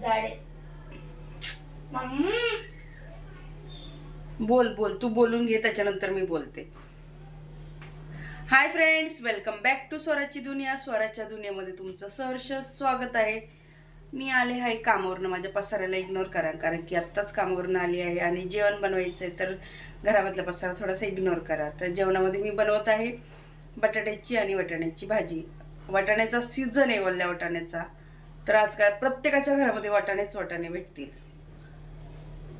जाडे मम्मी. बोल बोल. तू बोलून घे त्याच्यानंतर मी बोलते. Hi friends welcome back to स्वराची दुनिया. स्वराच्या दुनियामध्ये तुमचं सहर्ष स्वागत आहे. मी आले आहे कामावरनं. माझ्या पसाऱ्याला इग्नोर करा कारण की आत्ताच कामावरनं आली आहे आणि जेवण बनवायचं आहे तर घरामधला पसारा थोडासा इग्नोर करा. तर जेवणामध्ये मी बनवत आहे बटाट्याची आणि वाटाण्याची भाजी. वाटाण्याचा सीझन आहे ओल्या वाटाण्याचा. तर आजकाल प्रत्येकाच्या घरामध्ये वाटाणेच वाटाणे भेटतील.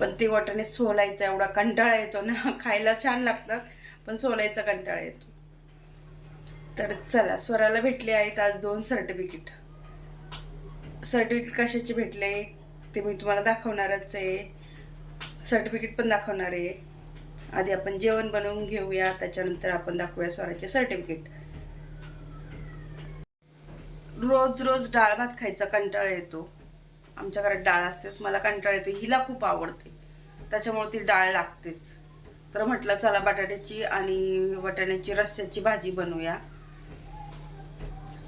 पण ते वाटाणे सोलायचा एवढा कंटाळा येतो ना खायला छान लागतात पण सोलायचा कंटाळा येतो. तर चला स्वराला भेटले आहेत आज दोन सर्टिफिकेट. सर्टिफिकेट कशाचे भेटले? ते मी तुम्हाला दाखवणारच आहे. सर्टिफिकेट पण दाखवणार आहे. आधी आपण जेवण बनवून घेऊया त्याच्यानंतर आपण दाखवूया स्वराचे सर्टिफिकेट. रोज रोज डाळ भात खायचा कंटाळा येतो. आमच्या घरात डाळ असतेच मला कंटाळा येतो. हिला खूप आवडते. त्याच्यामुळे ती डाळ लागतेच. तर म्हटलं चला बटाट्याची आणि वाटाण्याची रस्स्याची भाजी बनवूया.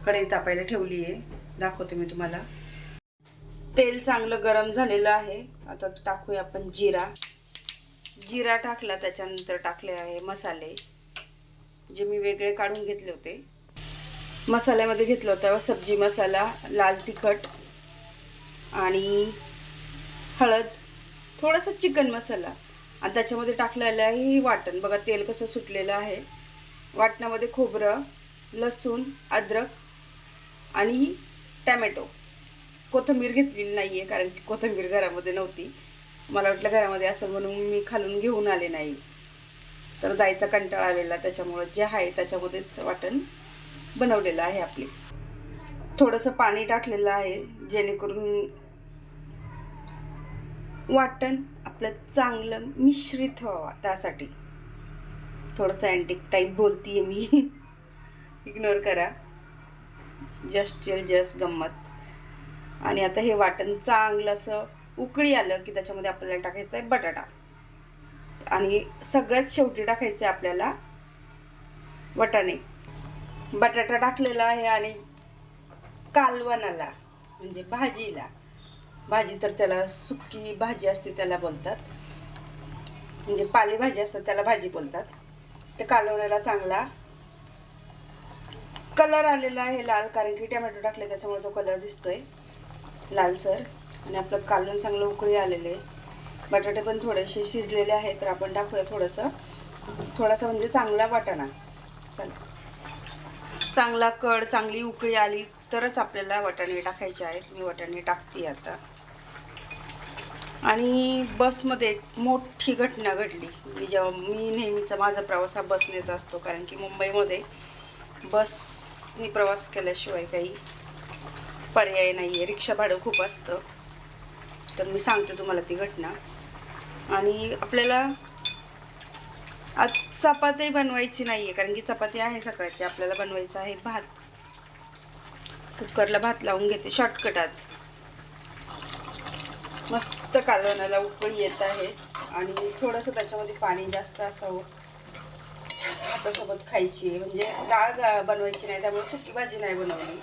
कढई तापायला ठेवली आहे. दाखवते मी तुम्हाला. तेल चांगलं गरम झालेलं आहे. आता टाकूया आपण जिरा. जिरा टाकला त्याच्यानंतर टाकले आहे मसाले जे मी वेगळे काढून घेतले होते. मसाल्यामध्ये घेतलं होतं सब्जी मसाला लाल तिखट आणि हळद थोडासा चिकन मसाला. आणि त्याच्यामध्ये टाकलेलं आहे ही वाटण. बघा तेल कसं सुटलेलं आहे. वाटणामध्ये खोबरं लसूण अद्रक आणि टॅमॅटो. कोथिंबीर घेतलेली नाही आहे कारण की कोथिंबीर घरामध्ये नव्हती. मला वाटलं घरामध्ये असं म्हणून मी खालून घेऊन आले नाही. तर जायचा कंटाळा आलेला त्याच्यामुळं जे आहे त्याच्यामध्येच वाटण बनवलेलं आहे आपली. थोडंसं पाणी टाकलेलं आहे जेणेकरून वाटण आपलं चांगलं मिश्रित व्हावा त्यासाठी. थोडंसं अँटिक टाईप बोलतीये मी. इग्नोर करा. जस्ट जस्ट गंमत. आणि आता हे वाटण चांगलं असं उकळी आलं की त्याच्यामध्ये आपल्याला टाकायचं आहे बटाटा. आणि सगळ्यात शेवटी टाकायचं आहे आपल्याला वाटाणे. बटाटा टाकलेला आहे आणि कालवणाला म्हणजे भाजीला. भाजी तर त्याला सुकी भाजी असते त्याला बोलतात. म्हणजे पालेभाजी असतात त्याला भाजी बोलतात. ते कालवण्याला चांगला कलर आलेला आहे लाल कारण की टमॅटो टाकले त्याच्यामुळे तो कलर दिसतोय. लालसर आणि आपलं कालवण चांगलं उकळी आलेले बटाटे पण थोडेसे शिजलेले आहेत तर आपण टाकूया थोडंसं. थोडासा म्हणजे चांगला वाटाणा. चला चांगला कड चांगली उकळी आली तरच आपल्याला वटाणे टाकायचे आहेत. मी वटाणे टाकते आता. आणि बसमध्ये एक मोठी घटना घडली. मी जेव्हा मी नेहमीचा माझा प्रवास हा बसनेचा असतो कारण की मुंबईमध्ये बसनी प्रवास केल्याशिवाय काही पर्याय नाही आहे रिक्षा भाडं खूप असतं. तर मी सांगते तुम्हाला ती घटना. आणि आपल्याला आज चपाती बनवायची नाही आहे कारण की चपाती आहे सकाळची आपल्याला बनवायचं आहे भात. कुकरला भात लावून घेते शॉर्टकट आज. मस्त कालवणाला उकळी येत आहे आणि थोडंसं त्याच्यामध्ये पाणी जास्त असावं. भातासोबत खायची आहे म्हणजे डाळ गा- बनवायची नाही त्यामुळे सुकी भाजी नाही बनवली.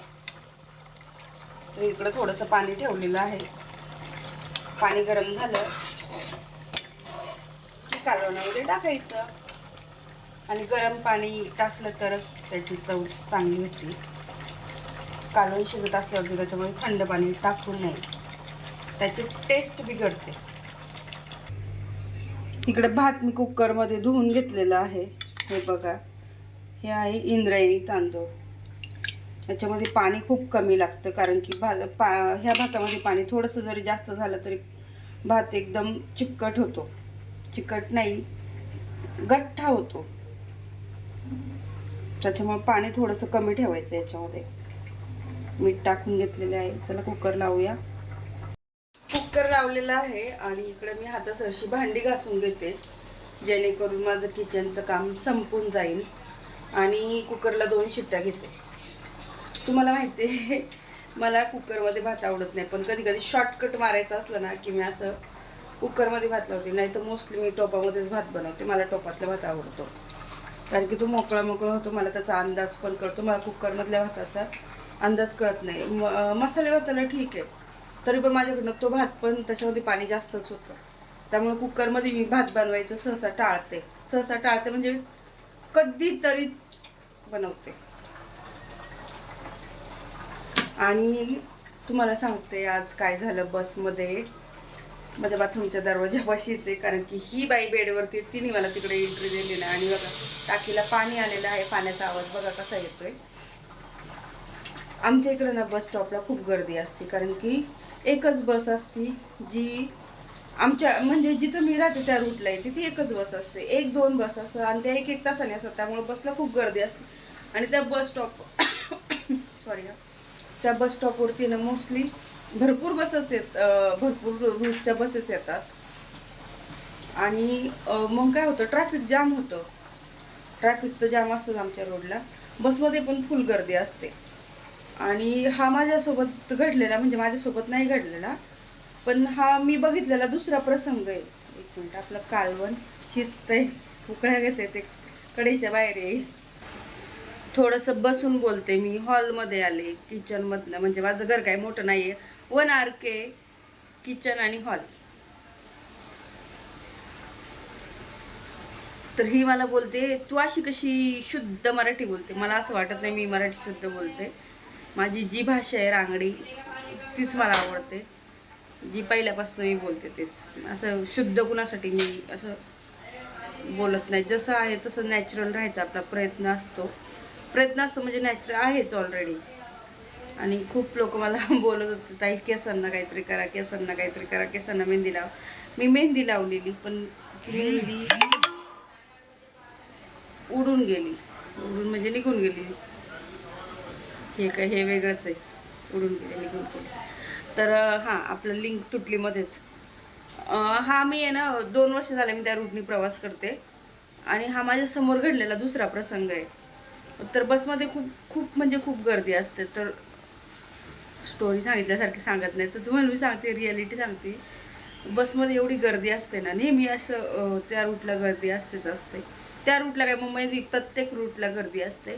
इकडं थोडंसं पाणी ठेवलेलं आहे. पाणी गरम झालं. की कालवणामध्ये टाकायचं. आणि गरम पाणी टाकलं तरच त्याची चव चांगली होती. कालवण शिजत असल्यावरती त्याच्यामुळे थंड पाणी टाकू नये त्याची टेस्ट बिघडते. इकडे भात मी कुकरमध्ये धुवून घेतलेला आहे. हे बघा हे आहे इंद्रायणी तांदूळ. याच्यामध्ये पाणी खूप कमी लागतं कारण की भात पा ह्या भातामध्ये पाणी थोडंसं जरी जास्त झालं तरी भात एकदम चिकट होतो. चिकट नाही गठ्ठा होतो. त्याच्यामुळे पाणी थोडंसं कमी ठेवायचं याच्यामध्ये. मीठ टाकून घेतलेले आहे. चला कुकर लावूया. कुकर लावलेला आहे आणि इकडे मी हातासरशी भांडी घासून घेते. जेणेकरून माझं किचनचं काम संपून जाईल. आणि कुकरला दोन शिट्ट्या घेते. तुम्हाला माहिती आहे मला कुकरमध्ये भात आवडत नाही. पण कधी कधी शॉर्टकट मारायचं असलं ना की मी असं कुकरमध्ये भात लावते. नाही तर मोस्टली मी टोपामध्येच भात बनवते. मला टोपातला भात आवडतो. कारण की तो मोकळा मोकळा होतो. मला त्याचा अंदाज पण कळतो. मला कुकरमधल्या भाताचा अंदाज कळत नाही. म मसाले भाताला ठीक आहे. तरी पण माझ्याकडनं तो भात पण त्याच्यामध्ये पाणी जास्तच होतं. त्यामुळे कुकरमध्ये मी भात बनवायचं सहसा टाळते. सहसा टाळते म्हणजे कधीतरीच बनवते. आणि तुम्हाला सांगते आज काय झालं बसमध्ये. माझ्या बाथरूमच्या दरवाजापाशीच आहे कारण की ही बाई बेडवरती तिने मला तिकडे एंट्री दिली आहे. आणि बघा टाकीला पाणी आलेलं आहे पाण्याचा आवाज बघा कसा येतोय. आमच्या इकडे ना बस स्टॉपला खूप गर्दी असते कारण की एकच बस असती जी आमच्या म्हणजे जिथं मी राहते त्या रूटला आहे तिथे एकच बस असते. एक दोन बस असतात आणि त्या एक एक तासाने असतात. त्यामुळे बसला खूप गर्दी असते. आणि त्या बस स्टॉप सॉरी त्या बस स्टॉपवरती ना मोस्टली भरपूर बसेस येत भरपूर रूटच्या बसेस येतात. आणि मग काय होतं ट्रॅफिक जाम होतं. ट्रॅफिक तर जाम असतंच आमच्या रोडला बसमध्ये पण फुल गर्दी असते. आणि हा माझ्यासोबत घडलेला म्हणजे माझ्यासोबत नाही घडलेला पण हा मी बघितलेला दुसरा प्रसंग आहे. एक मिनटं आपलं कालवण शिजतंय. उकळ्या घेते ते. कडेच्या बाहेर येईल. थोडंसं बसून बोलते मी. हॉलमध्ये आले किचनमधनं म्हणजे माझं घर काय मोठं नाही आहे वन आर के किचन आणि हॉल तर ही मला बोलते तू अशी कशी शुद्ध मराठी बोलते? मला असं वाटत नाही मी मराठी शुद्ध बोलते. माझी जी भाषा आहे रांगडी तीच मला आवडते. जी पहिल्यापासून मी बोलते तेच. असं शुद्ध कुणासाठी मी असं बोलत नाही. जसं आहे तसं नॅचरल राहायचा आपला प्रयत्न असतो. प्रयत्न असतो म्हणजे नॅचरल आहेच ऑलरेडी आणि खूप लोक मला बोलत होते ताई केसांना काहीतरी करा केसांना काहीतरी करा केसांना मेहंदी लाव. मी मेहंदी लावलेली पण ती मेहंदी उडून गेली. उडून म्हणजे निघून गेली. हे काय हे वेगळंच आहे. उडून गेले निघून गेले. तर हां आपलं लिंक तुटली मध्येच हा मी आहे ना दोन वर्ष झाले मी त्या रूटनी प्रवास करते. आणि हा माझ्यासमोर घडलेला दुसरा प्रसंग आहे. तर बसमध्ये खूप खूप म्हणजे खूप गर्दी असते. तर स्टोरी सांगितल्यासारखी सांगत नाही. तर तुम्हाला मी सांगते रियालिटी सांगते. बसमध्ये एवढी गर्दी असते ना नेहमी असं त्या रूटला गर्दी असतेच असते. त्या रूटला काय मुंबईत प्रत्येक रूटला गर्दी असते.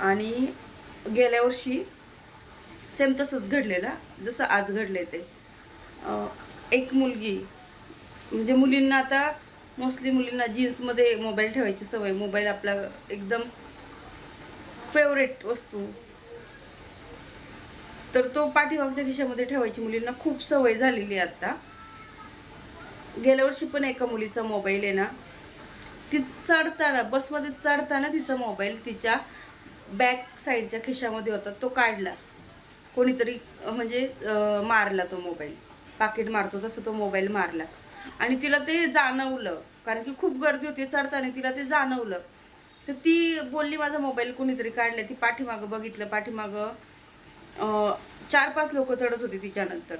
आणि गेल्या वर्षी सेम तसंच घडलेलं. जसं आज घडले ते. एक मुलगी म्हणजे मुलींना आता मोस्टली मुलींना जीन्समध्ये मोबाईल ठेवायची सवय. मोबाईल आपला एकदम फेवरेट वस्तू. तर तो पाठीमागच्या खिशामध्ये ठेवायची मुलींना खूप सवय झालेली आहे आत्ता गेल्या वर्षी पण एका मुलीचा मोबाईल आहे ना ती चढताना बसमध्ये चढताना तिचा मोबाईल तिच्या बॅक साईडच्या खिशामध्ये होता तो काढला. कोणीतरी म्हणजे मारला तो मोबाईल. पाकिट मारतो तसं तो मोबाईल मारला. आणि तिला ते जाणवलं कारण की खूप गर्दी होती चढताना तिला ते जाणवलं. तर ती बोलली माझा मोबाईल कोणीतरी काढला ती पाठीमागं बघितलं पाठीमागं चार पाच लोक चढत होती तिच्यानंतर.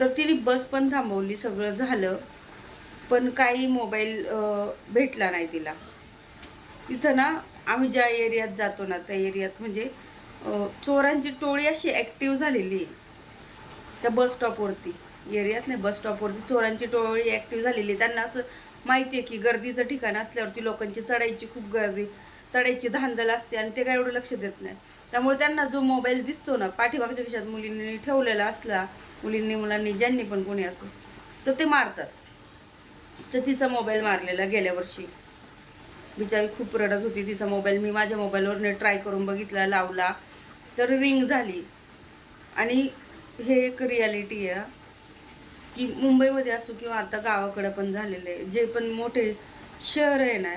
तर तिने बस पण थांबवली सगळं झालं. पण काही मोबाईल भेटला नाही तिला. तिथं ना आम्ही ज्या एरियात जातो ना त्या एरियात म्हणजे चोरांची टोळी अशी ॲक्टिव्ह झालेली आहे. त्या बस स्टॉपवरती. एरियात नाही बस स्टॉपवरती चोरांची टोळी ॲक्टिव्ह झालेली आहे. त्यांना असं माहिती आहे की गर्दीचं ठिकाण असल्यावरती लोकांची चढायची खूप गर्दी चढायची धांदल असते आणि ते काय एवढं लक्ष देत नाही त्यामुळे त्यांना जो मोबाईल दिसतो ना पाठीमागच्या खिशात मुलींनी ठेवलेला असला मुलींनी मुलांनी ज्यांनी पण कोणी असो तर ते मारतात. तर तिचा मोबाईल मारलेला गेल्या वर्षी. बिचारी खूप रडत होती. तिचा मोबाईल मी माझ्या मोबाईलवरने ट्राय करून बघितला लावला तर रिंग झाली. आणि हे एक रियालिटी आहे की मुंबईमध्ये असो किंवा आता गावाकडे पण झालेले आहे, जे पण मोठे शहर आहे ना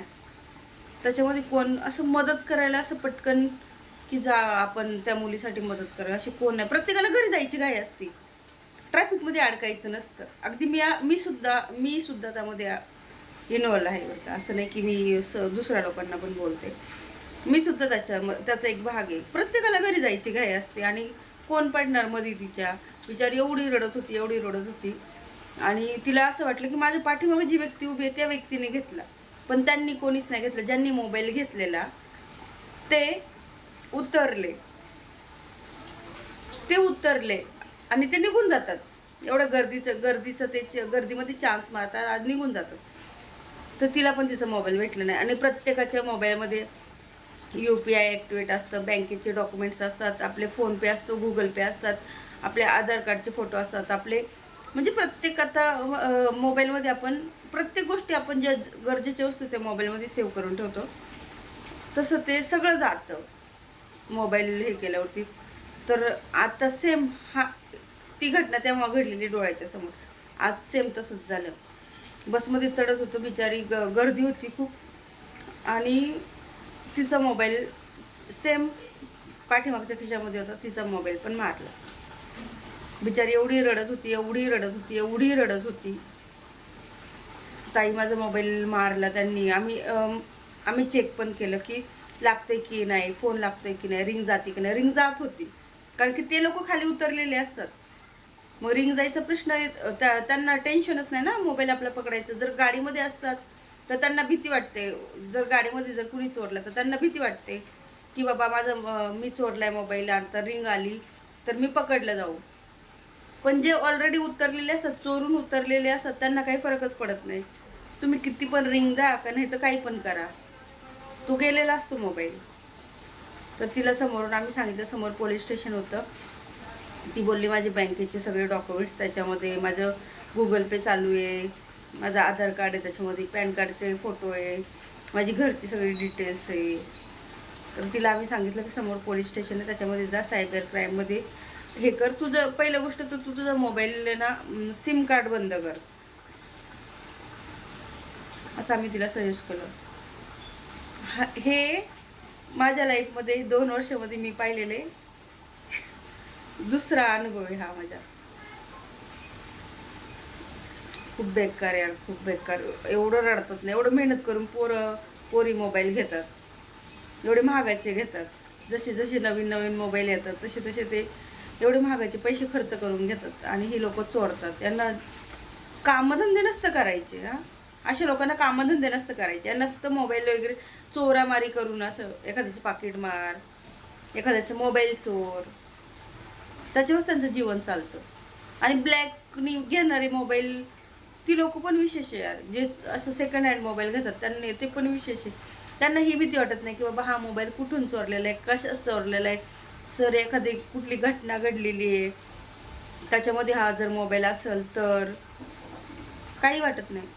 त्याच्यामध्ये कोण असं मदत करायला असं पटकन की जा आपण त्या मुलीसाठी मदत करा अशी कोण नाही. प्रत्येकाला घरी जायची घाई असते. ट्रॅफिकमध्ये अडकायचं नसतं. अगदी मी मी सुद्धा मी सुद्धा त्यामध्ये इन्वॉल्व आहे बरं का. असं नाही की मी स दुसऱ्या लोकांना पण बोलते. मी सुद्धा त्याच्या म- त्याचा एक भाग आहे. प्रत्येकाला घरी जायची घाई असते आणि कोण पडणार मध्ये तिच्या? विचार एवढी रडत होती एवढी रडत होती. आणि तिला असं वाटलं की माझ्या पाठीमागे जी व्यक्ती उभी आहे त्या व्यक्तीने घेतला. पण त्यांनी कोणीच नाही घेतलं. ज्यांनी मोबाईल घेतलेला ते उतरले. ते उतरले आणि ते निघून जातात. एवढ्या गर्दीचं गर्दीचं ते च- गर्दीमध्ये चान्स मारतात आज निघून जातात. तर तिला पण तिचा मोबाईल भेटला नाही. आणि प्रत्येकाच्या मोबाईलमध्ये यू पी आय ॲक्टिवेट असतं बँकेचे डॉक्युमेंट्स असतात आपले फोनपे असतो गुगल पे असतात आपले आधार कार्डचे फोटो असतात आपले म्हणजे प्रत्येक आता मोबाईलमध्ये आपण प्रत्येक गोष्टी आपण ज्या गरजेच्या वस्तू त्या मोबाईलमध्ये सेव्ह करून ठेवतो. तसं ते सगळं जातं. मोबाईल हे केल्यावरती. तर आता सेम हा ती घटना तेव्हा घडलेली डोळ्याच्या समोर. आज सेम तसंच झालं. बसमध्ये चढत होतो बिचारी ग गर्दी होती खूप. आणि तिचा मोबाईल सेम पाठीमागच्या खिशामध्ये होता तिचा मोबाईल पण मारला. बिचारी एवढी रडत होती एवढी रडत होती एवढी रडत होती. ताई माझा मोबाईल मारला त्यांनी. आम्ही आम्ही चेक पण केलं की लागतोय की नाही फोन लागतोय की नाही रिंग जाते की नाही रिंग जात होती. कारण की ते लोक खाली उतरलेले असतात. मग रिंग जायचा प्रश्न त्या- त्यांना टेन्शनच नाही ना मोबाईल आपला पकडायचं. जर गाडीमध्ये असतात तर त्यांना भीती वाटते. जर गाडीमध्ये जर कुणी चोरलं तर त्यांना भीती वाटते. की बाबा माझं मी चोरलाय मोबाईल आता रिंग आली तर मी पकडलं जाऊ. पण जे ऑलरेडी उतरलेले असतात चोरून उतरलेले असतात त्यांना काही फरकच पडत नाही. तुम्ही किती पण रिंग द्या का नाही तर काही पण करा. तो गेलेला असतो मोबाईल. तर तिला समोरून आम्ही सांगितलं समोर पोलीस स्टेशन होतं. ती बोलली माझे बँकेचे सगळे डॉक्युमेंट्स त्याच्यामध्ये माझं गुगल पे चालू आहे माझं आधार कार्ड आहे त्याच्यामध्ये पॅन कार्डचे फोटो आहे माझी घरची सगळी डिटेल्स आहे. तर तिला आम्ही सांगितलं की समोर पोलीस स्टेशन आहे त्याच्यामध्ये जा सायबर क्राईममध्ये हे कर. तुझं पहिलं गोष्ट तर तू तुझा मोबाईल ना सिम कार्ड बंद कर. असं आम्ही तिला सजेस्ट केलं. हा हे माझ्या लाईफमध्ये दोन वर्षामध्ये मी पाहिलेले. दुसरा अनुभव आहे हा माझा. खूप बेकार यार खूप बेकार. एवढं रडतात नाही एवढं मेहनत करून पोरं पोरी मोबाईल घेतात. एवढे महागाचे घेतात. जसे जसे नवीन नवीन मोबाईल येतात तसे तसे ते एवढे महागाचे पैसे खर्च करून घेतात आणि ही लोक चोरतात. यांना कामधंदे नसतं करायचे हां. अशा लोकांना कामधंदे नसतं करायचे. यांना फक्त मोबाईल वगैरे चोरामारी करून असं एखाद्याचं पाकिट मार एखाद्याचं मोबाईल चोर. त्याच्यावर त्यांचं जीवन चालतं. आणि ब्लॅकनी घेणारे मोबाईल ती लोक पण विशेष आहे यार. जे असं सेकंड हँड मोबाईल घेतात त्यांनी ते पण विशेष आहे. त्यांना ही भीती वाटत नाही की बाबा हा मोबाईल कुठून चोरलेला आहे कशात चोरलेला आहे? सर एखादी कुठली घटना घडलेली आहे? त्याच्यामध्ये हा जर मोबाईल असेल तर काही वाटत नाही.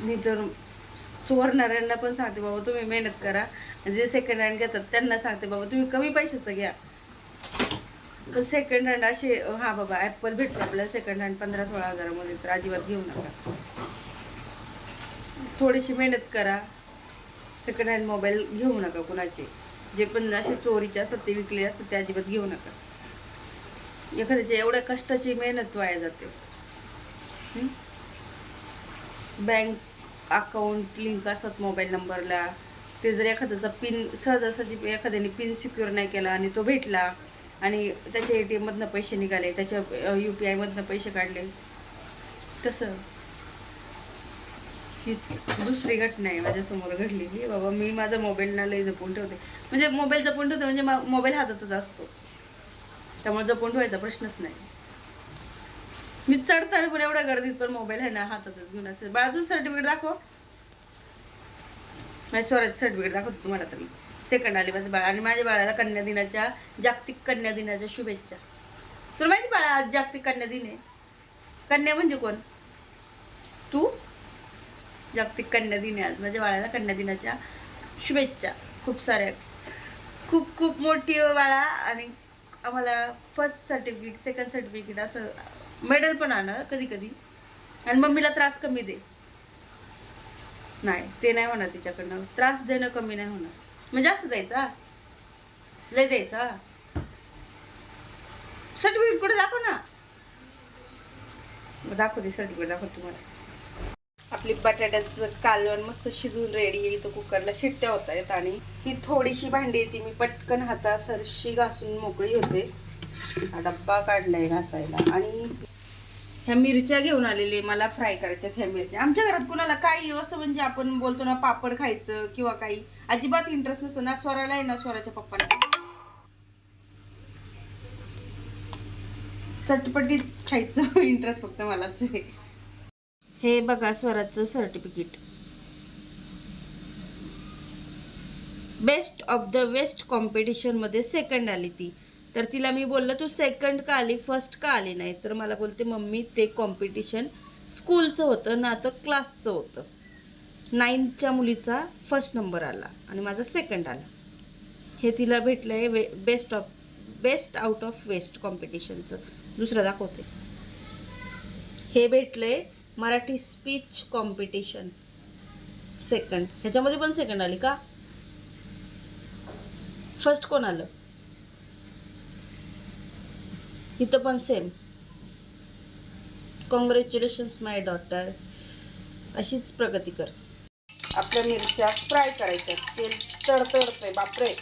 मी तर चोरणाऱ्यांना पण सांगते बाबा तुम्ही मेहनत करा. जे सेकंड हँड घेतात त्यांना सांगते बाबा तुम्ही कमी पैशाचं घ्या. पण सेकंड हँड असे हा बाबा ॲपल भेटतो आपल्याला सेकंड हँड पंधरा सोळा हजारामध्ये तर अजिबात घेऊ नका. थोडीशी मेहनत करा. सेकंड हँड मोबाईल घेऊ नका कुणाचे. जे पण असे चोरीचे असतात ते विकले असतात ते अजिबात घेऊ नका. एखाद्याच्या एवढ्या कष्टाची मेहनत वाया जाते. बँक अकाउंट लिंक असतात मोबाईल नंबरला ते जर एखाद्याचा पिन सहजासहजी एखाद्याने पिन सिक्युअर नाही केला आणि तो भेटला आणि त्याच्या ए टी एममधनं पैसे निघाले त्याच्या यू पी आयमधनं पैसे काढले कसं ही दुसरी घटना आहे माझ्यासमोर घडली. की बाबा मी माझा मोबाईल ना लई जपून ठेवते. म्हणजे मोबाईल जपून ठेवते म्हणजे मा- मोबाईल हातातच असतो. त्यामुळे जपून ठेवायचा प्रश्नच नाही. मी चढताना पण एवढ्या गर्दीत पण मोबाईल आहे ना हातातच घेऊन असेल बाळा सर्टिफिकेट दाखव. माझ्या स्वराज सर्टिफिकेट दाखवतो तुम्हाला तर. मी सेकंड आले माझं बाळ. आणि माझ्या बाळाला कन्या दिनाच्या जागतिक कन्या दिनाच्या शुभेच्छा. तुला माहिती बाळा आज जागतिक कन्या दिन आहे. कन्या म्हणजे कोण? तू? जागतिक कन्या दिन आहे आज. माझ्या बाळाला कन्या दिनाच्या शुभेच्छा. खूप साऱ्या. खूप खूप मोठी बाळा. आणि आम्हाला फर्स्ट सर्टिफिकेट सेकंड सर्टिफिकेट असं मेडल पण आणा कधी कधी. आणि मम्मीला त्रास कमी दे. नाही ते नाही होणार तिच्याकडनं. त्रास देणं कमी नाही होणार. म्हणजे जास्त द्यायचा? लय द्यायचा? सर्टिफिकेट कुठे दाखव ना. दाखवते सर्टिफिकेट दाखव तुम्हाला. आपली बटाट्याचं कालवण मस्त शिजून रेडी आहे. इथं कुकरला शिट्ट्या होत आहेत आणि ही थोडीशी भांडी येते ती मी पटकन हाता सरशी घासून मोकळी होते. हा डब्बा काढलाय घासायला. आणि ह्या मिरच्या घेऊन आलेले मला फ्राय करायच्यात ह्या मिरच्या. आमच्या घरात कुणाला काही असं म्हणजे आपण बोलतो ना पापड खायचं किंवा काही. अजिबात इंटरेस्ट नसतो ना स्वराला आहे ना स्वराच्या पप्पाला. चटपटीत खायचं इंटरेस्ट फक्त मलाच आहे. हे बघा स्वराचं certificate best of the waste कॉम्पिटिशनमध्ये सेकंड आली ती. तर तिला मी बोललं तू सेकंड का आली? फर्स्ट का आली नाही? तर मला बोलते मम्मी ते कॉम्पिटिशन स्कूलचं होतं ना तर क्लासचं होतं. नाईनच्या मुलीचा फर्स्ट नंबर आला आणि माझा सेकंड आला. हे तिला भेटलं आहे वे best of best out of waste कॉम्पिटिशनचं दुसरं दाखवते. हे भेटलं आहे मराठी स्पीच कॉम्पिटिशन सेकंड ह्याच्यामध्ये पण सेकंड आली का? फर्स्ट कोण आलं? इथं पण सेम कॉंग्रॅच्युलेशन्स माय डॉटर अशीच प्रगती कर. आपल्या मिरच्या फ्राय करायच्या तेल तडतडतंय बापरे.